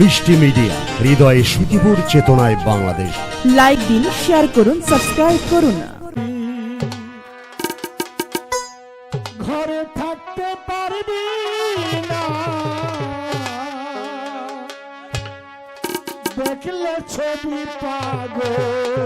মিষ্টি মিডিয়া হৃদয়ে সুখীপুর চেতনায় বাংলাদেশ। লাইক দিন শেয়ার করুন সাবস্ক্রাইব করুন। ঘরে থাকতে পারবি না। দেখলে ছবি পাগল।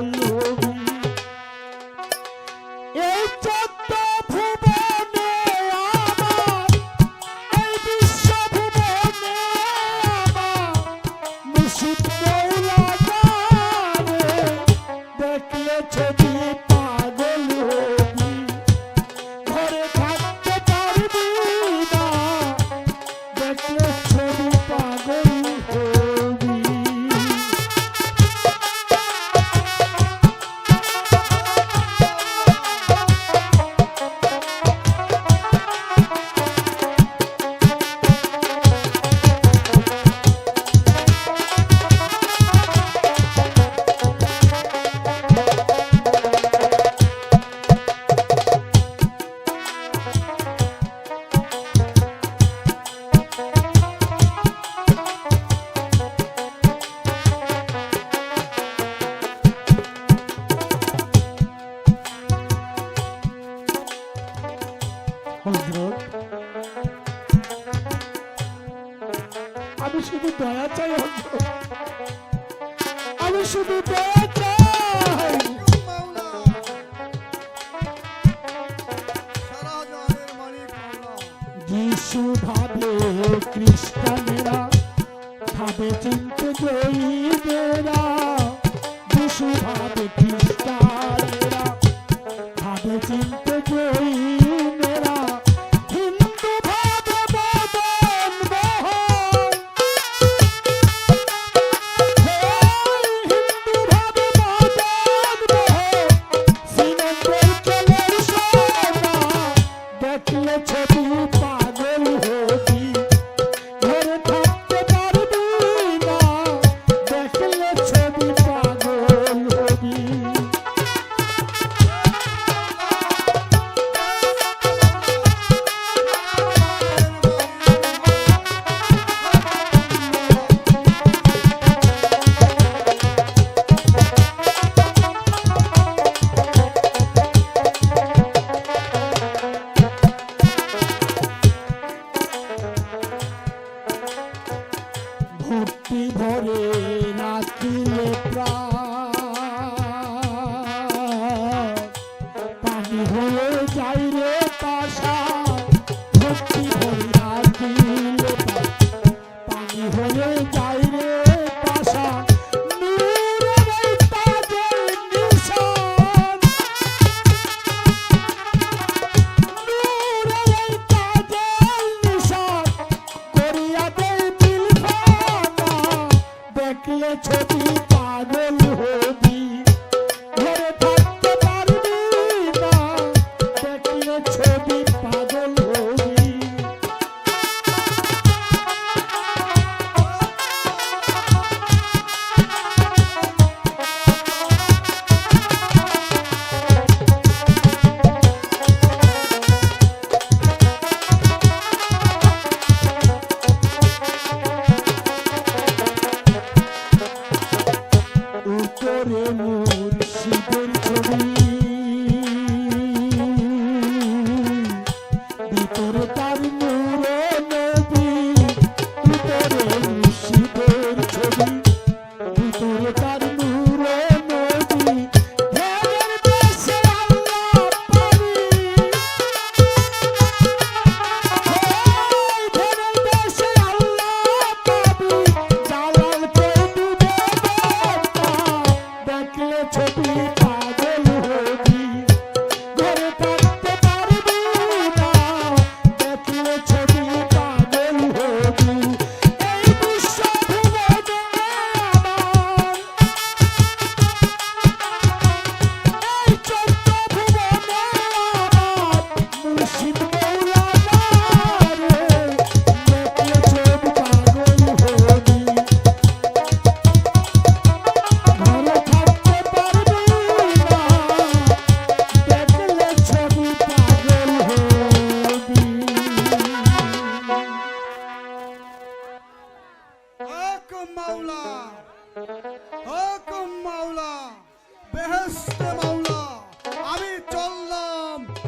আমি শুধু দয়া চাই আমি শুধু দয়া চাই। যিশু ভাবে খ্রিস্টানেরা, ভাবে যিশু ভাবে খ্রিস্টান ভক্তি ভরে নাচিলে প্রায় ছবি হুকুম মাওলা। হুকুম মাওলা। বেহেস্তে মাওলা। আমি চল